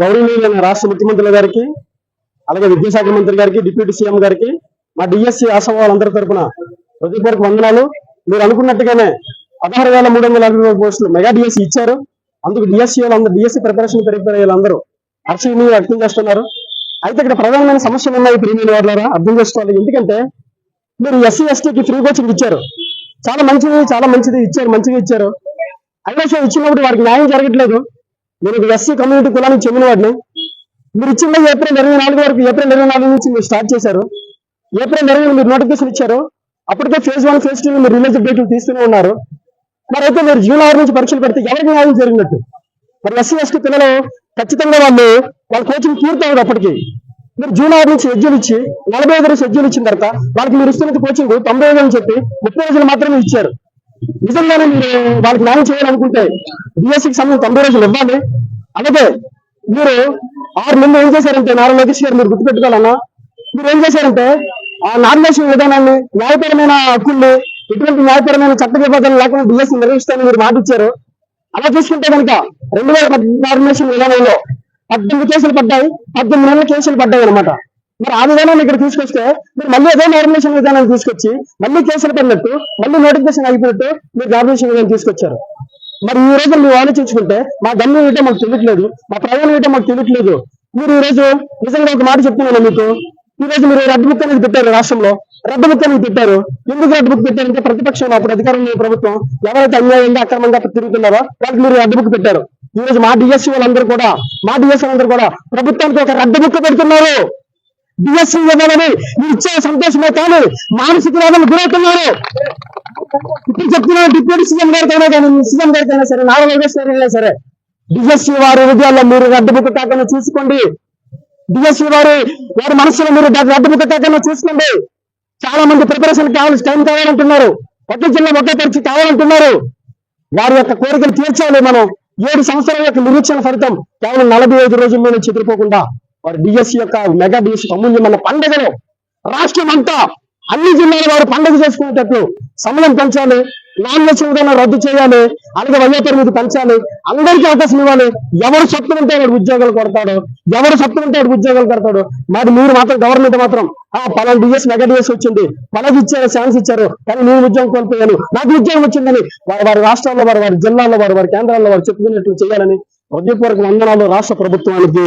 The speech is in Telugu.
గౌరవనీయులైన రాష్ట్ర ముఖ్యమంత్రుల గారికి అలాగే విద్యాశాఖ మంత్రి గారికి డిప్యూటీ సీఎం గారికి మా డిఎస్సి ఆశా వాళ్ళందరి తరఫున హృదయపూర్వక వందనాలు. మీరు అనుకున్నట్టుగానే పదహారు వేల మూడు వందల అరవై మూడు పోస్టులు మెగా డిఎస్సి ఇచ్చారు. అందుకు డిఎస్సి వాళ్ళందరూ డిఎస్సి ప్రిపరేషన్ ప్రిపేర్ అయ్యే హర్షణీయ వ్యక్తం చేస్తున్నారు. అయితే ఇక్కడ ప్రధానమైన సమస్యలు ఉన్నాయి ప్రీమియం వాళ్ళారా అర్థం చేసుకోవాలి. ఎందుకంటే మీరు ఎస్సీ ఎస్టీకి ఫ్రీ కోచింగ్ ఇచ్చారు. చాలా మంచిది చాలా మంచిది ఇచ్చారు మంచిగా ఇచ్చారు. అయినా సరే ఇచ్చినప్పుడు వారికి న్యాయం జరగట్లేదు. నేను ఒక ఎస్సీ కమ్యూనిటీ కులానికి చెందిన వాడిని. మీరు ఇచ్చిన ఏప్రిల్ ఇరవై నాలుగు వరకు ఏప్రిల్ ఇరవై నాలుగు నుంచి మీరు స్టార్ట్ చేశారు. ఏప్రిల్ ఇరవై మీరు నోటిఫికేషన్ ఇచ్చారు. అప్పటికే ఫేజ్ వన్ ఫేజ్ టూ మీరు రిలీజ్ డేట్లు తీస్తూనే ఉన్నారు. మరి అయితే మీరు జూన్ ఆరు నుంచి పరీక్షలు పెడితే ఎవరికి న్యాయం జరిగినట్టు? మరి ఎస్సీ ఎస్టీ పిల్లలు ఖచ్చితంగా వాళ్ళు వాళ్ళ కోచింగ్ పూర్తవుతుంది అప్పటికి. మీరు జూన్ ఆరు నుంచి షెడ్యూల్ ఇచ్చి నలభై ఐదు షెడ్యూల్ ఇచ్చిన తర్వాత వాళ్ళకి మీరు ఇస్తున్న కోచింగ్ తొంభై ఐదు అని చెప్పి ముప్పై రోజులు మాత్రమే ఇచ్చారు. నిజంగానే మీరు వాళ్ళకి న్యాయం చేయాలనుకుంటే బిఎస్సికి సంబంధించి తొంభై రోజులు ఇవ్వాలి అలాగే మీరు ఆరు నెలలు ఏం చేశారంటే నారా లోకేష్ గారు మీరు గుర్తుపెట్టుకోవాలన్నా మీరు ఏం చేశారంటే ఆ నామినేషన్ విధానాన్ని న్యాయపరమైన హక్కుల్ని ఎటువంటి న్యాయపరమైన చట్ట విభాగాలు లేకుండా డిఎస్సి నిర్వహిస్తానని మీరు మాట ఇచ్చారు అలా చూసుకుంటే కనుక రెండు వేల నామినేషన్ విధానంలో పద్దెనిమిది కేసులు పడ్డాయి పద్దెనిమిది నెలల కేసులు పడ్డాయి అనమాట మరి ఆ విధానాన్ని ఇక్కడ తీసుకొస్తే మీరు మళ్ళీ అదే నామినేషన్ విధానాన్ని తీసుకొచ్చి మళ్ళీ కేసులు పడినట్టు మళ్ళీ నోటిఫికేషన్ అయిపోయినట్టు మీరు నామినేషన్ విధానం తీసుకొచ్చారు. మరి ఈ రోజు మీరు ఆలోచించుకుంటే మా గమ్యం ఏంటో మాకు తెలియట్లేదు మా ప్రయాణం ఏంటో మాకు తెలియట్లేదు. మీరు ఈ రోజు నిజంగా ఒక మాట చెప్తున్నాను మీకు. ఈ రోజు మీరు రెడ్ బుక్ అనేది పెట్టారు రాష్ట్రంలో. రెడ్ బుక్ అనేది పెట్టారు. ఎందుకు రెడ్ బుక్ పెట్టారంటే ప్రతిపక్షం అప్పుడు అధికారంలో ప్రభుత్వం ఎవరైతే అన్యాయంగా అక్రమంగా తిరుగుతున్నారో వాళ్ళకి మీరు రెడ్ బుక్ పెట్టారు. ఈ రోజు మా డిఎస్సీ వాళ్ళందరూ కూడా మా డిఎస్సీ అందరూ కూడా ప్రభుత్వానికి ఒక రద్ద బుక్ పెడుతున్నారు. డిఎస్సీ ఇవ్వాలని ఇచ్చే సంతోషమే కానీ మానసిక వేదనకు గురవుతున్నారు. ఇప్పుడు చెప్తున్నాను డిప్యూటీ సీఎం గారికైనా కానీ సీఎం గారికైనా సరే నారా లోకేష్ సరే డిఎస్సీ వారి హృదయాల్లో మీరు రద్దు బుక్ కాకుండా చూసుకోండి. డిఎస్సీ వారి వారి మనసులో మీరు రద్దు బుక్ కాకుండా చూసుకోండి. చాలా మంది ప్రిపరేషన్ కావాలి టైం కావాలంటున్నారు. ఒకే జిల్లా ఒకే పరీక్ష కావాలంటున్నారు. వారి యొక్క కోరికలు తీర్చాలి మనం. ఏడు సంవత్సరాల యొక్క నిరీక్షణ ఫలితం కేవలం నలభై ఐదు రోజుల్లోనే చెదిరిపోకుండా వారి డిఎస్సి యొక్క మెగా డిఎస్సి అమూల్యమైన పండుగను రాష్ట్రం అంతా అన్ని జిల్లాల వారు పండుగ చేసుకునేటట్లు సమయం పెంచాలి. నాన్ వెజ్ రద్దు చేయాలి అలాగే వైఎస్ఆర్ మీద పెంచాలి అందరికీ అవకాశం ఇవ్వాలి. ఎవరు శక్తులు ఉంటే వాడు ఉద్యోగాలు కొడతాడు ఎవరు శక్తులు ఉంటే వాడు ఉద్యోగాలు కడతాడు. మరి మీరు మాత్రం గవర్నమెంట్ మాత్రం ఆ పలానా డిఎస్ మెగా డిఎస్ వచ్చింది పలకి ఇచ్చారు ఛాన్స్ ఇచ్చారు కానీ నేను ఉద్యోగం కోల్పోయాను నాకు ఉద్యోగం వచ్చిందని వారి వారి రాష్ట్రాల్లో వారు వారి జిల్లాల్లో వారు వారి కేంద్రాల్లో వారు చెప్పుకున్నట్లు చేయాలని హృదయపూర్వక వందనాలు రాష్ట్ర ప్రభుత్వానికి.